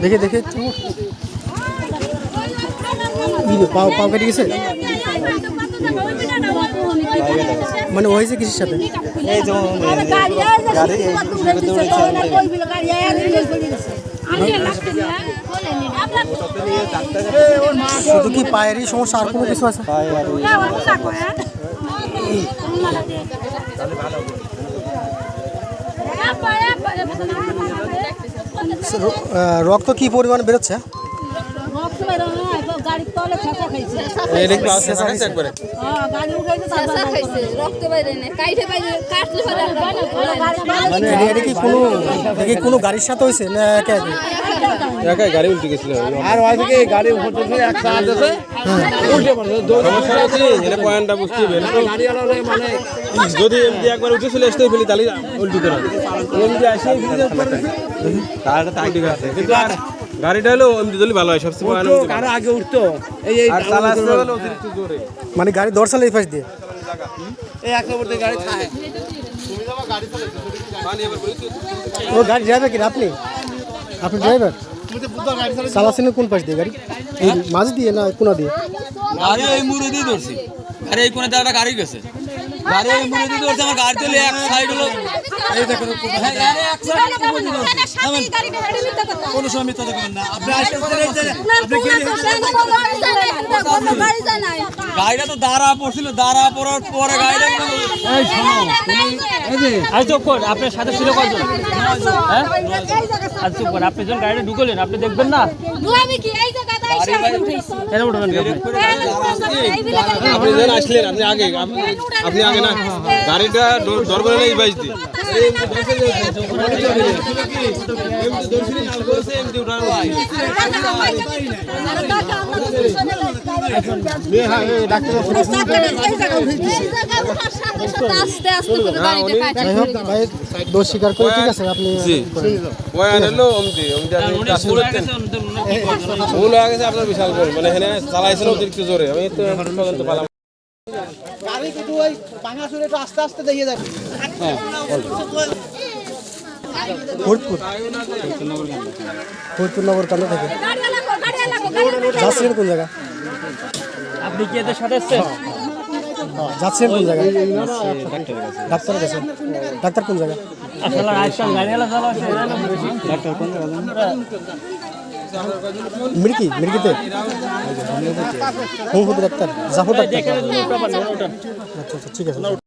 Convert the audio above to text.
দেখে দেখে। পাও পাও কেটে গেছে? মানে হয়েছে কিসের সাথে? শুধু কি পায়েরই সমস্যা আর কোনো কিছু আছে? র- আহ, রক্ত কি পরিমাণ বেরোচ্ছে? গাড়ির তলে ছেঁচা খাইছে। একবারে। হ্যাঁ গাড়ি উঠাইছে তারপরে খাইছে রক্ত বাইরে নেই কাইটে বাইরে কাটলে পরে মানে এটা- কি কোনো এটা কি কোনো গাড়ির সাথে হয়েছে না একে একে একাই গাড়ি উল্টে গেছিল। আর ওই থেকে গাড়ি উপর থেকে এক সাহায্য আছে উল্টে পড়ে দৌড়ে সমস্যা হচ্ছে এটা পয়েন্টটা বুঝতে হবে। গাড়ি আলো মানে যদি এমনি একবার উঠে চলে আসতে ফেলি তাহলে উল্টি করে আসে তাই আছে। কিন্তু আর গাড়িটা হলো এমনি দিলে ভালো হয় সবচেয়ে উঠতো কারও আগে উঠতো। এই এই আর অতিরিক্ত জোরে। মানে গাড়ি দর্শালে এই পাশ দিয়ে। এই এক নম্বর থেকে গাড়ি খায় ও গাড়ি ড্রাইভার কি আপনি? আপনি ড্রাইভার চালাচ্ছেন কোন পাশ দিয়ে গাড়ি? এই মাঝ দিয়ে না কোনা দিয়ে? গাড়ি এই মুড়ে দিয়ে ধরছি। আরে এই কোনে একটা গাড়ি গেছে। গাড়ি এই মুড়ে আমার গাড়ি এক সাইড হলো। এই দেখুন হ্যাঁ, আরে এক সাইড কোনো সময় মিথ্যা দেখবেন না। আপনি আসতেছেন এই যে আপনি কি গাড়িটা তো দাঁড়া পড়ছিল দাঁড়া পড়ার পরে গাড়িটা এই শোনো চুপ কর আপনার সাথে ছিল কয়জন হ্যাঁ? চুপ কর আপনি যখন গাড়িটা ঢুকলেন আপনি দেখবেন না? উঠবেন কি? যখন আসলেন আপনি আগে আপনি- আপনি আগে না গাড়িটা ডর করে এই বাইশ দোষ স্বীকার ঠিক আছে আপনি ভুল হয়ে গেছে আপনার বিশাল ভুল মানে এখানে চালাইছেন অতিরিক্ত জোরে। আমি তো পালাম। গাড়ি কিন্তু ওই ভাঙা আস্তে আস্তে দেখিয়ে যাবে থেকে? যাচ্ছিলেন কোন জায়গা? আপনি কি এদের সাথে এসছেন? যাচ্ছিলেন কোন জায়গায়? ডাক্তার কাছে। ডাক্তার কোন জায়গা? আসলে আজকাল গাড়ি এলা চালা হুম হুম ডাক্তার জাফর ডাক্তার। আচ্ছা আচ্ছা ঠিক আছে।